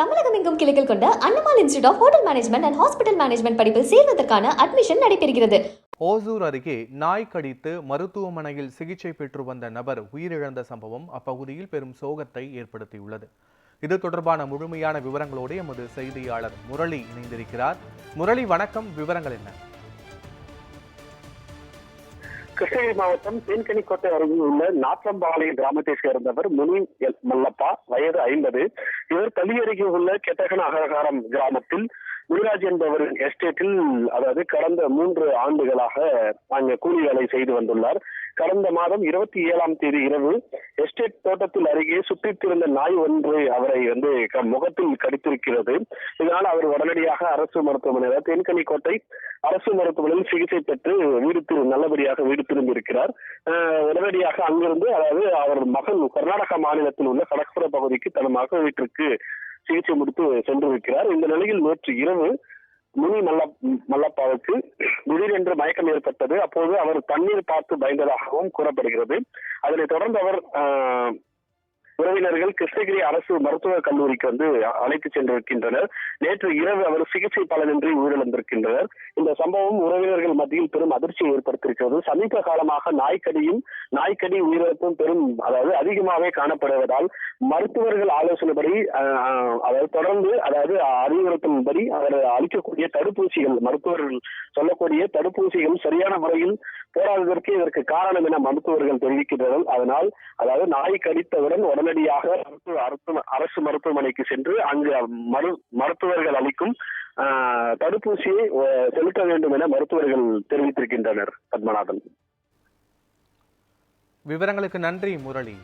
தமிழகம் எங்கும் கிளைகள் கொண்ட Annamal institute of hotel management and hospital management படிப்பில் சேர்வதற்கான அட்மிஷன் நடைபெறுகிறது. ஓசூர் அருகே நாய் கடித்து மருத்துவமனையில் சிகிச்சை பெற்று வந்த நபர் உயிரிழந்த சம்பவம் அப்பகுதியில் பெரும் சோகத்தை ஏற்படுத்தியுள்ளது. இது தொடர்பான முழுமையான விவரங்களோடு எமது செய்தியாளர் முரளி இணைந்திருக்கிறார். முரளி வணக்கம். விவரங்கள் என்ன? கிருஷ்ணகிரி மாவட்டம் தேன்கனிக்கோட்டை அருகில் உள்ள நாற்றம்பாளையம் கிராமத்தை சேர்ந்தவர் முனி எல் மல்லப்பா வயது ஐம்பது. இவர் பள்ளி அருகே உள்ள கெட்டகன அகரகாரம் கிராமத்தில் முனிராஜ் என்பவரின் எஸ்டேட்டில் அதாவது கடந்த மூன்று ஆண்டுகளாக அங்கே கூலி வேலை செய்து வந்துள்ளார். கடந்த மாதம் இருபத்தி ஏழாம் தேதி இரவு எஸ்டேட் தோட்டத்தில் அருகே சுற்றித்திருந்த நாய் ஒன்று அவரை வந்து க- முகத்தில் கடித்திருக்கிறது. இதனால் அவர் உடனடியாக அரசு மருத்துவமனை அதாவது தேன்கனிக்கோட்டை அரசு மருத்துவமனையில் சிகிச்சை பெற்று வீடு திரு நல்லபடியாக வீடு திரும்பியிருக்கிறார். உடனடியாக அங்கிருந்து அதாவது அவர் மகன் கர்நாடகா மாநிலத்தில் உள்ள கடற்புற பகுதிக்கு தன் மகள் வீட்டிற்கு சிகிச்சை முடித்து சென்றிருக்கிறார். இந்த நிலையில் நேற்று இரவு முனி மல்ல மல்லப்பாவுக்கு திடீரென்று மயக்கம் ஏற்பட்டது. அப்போது அவர் தண்ணீர் பார்த்து பயந்ததாகவும் கூறப்படுகிறது. அதனைத் தொடர்ந்து அவர் உறவினர்கள் கிருஷ்ணகிரி அரசு மருத்துவக் கல்லூரிக்கு வந்து அழைத்து சென்றிருக்கின்றனர். நேற்று இரவு அவர் சிகிச்சை பலனின்றி உயிரிழந்திருக்கின்றனர். இந்த சம்பவம் உறவினர்கள் மத்தியில் பெரும் அதிர்ச்சியை ஏற்படுத்தியிருக்கிறது. சமீப காலமாக நாய்க்கடியும் நாய்க்கடி உயிரிழப்பும் பெரும் அதாவது அதிகமாகவே காணப்படுவதால் மருத்துவர்கள் ஆலோசனைப்படி அஹ், அதாவது தொடர்ந்து அதாவது அறிவுறுத்தும்படி அவர் அளிக்கக்கூடிய தடுப்பூசிகள் மருத்துவர்கள் சொல்லக்கூடிய தடுப்பூசிகள் சரியான முறையில் போராடுவதற்கு இதற்கு காரணம் என மருத்துவர்கள் தெரிவிக்கின்றனர். அதனால் அதாவது நாய் கடித்தவுடன் உடனடியாக மருத்துவ அரசு- அரசு மருத்துவமனைக்கு சென்று அங்கு மரு மருத்துவர்கள் அளிக்கும் ஆஹ், தடுப்பூசியை செலுத்த வேண்டும் என மருத்துவர்கள் தெரிவித்திருக்கின்றனர் பத்மநாதன். விவரங்களுக்கு நன்றி முரளி.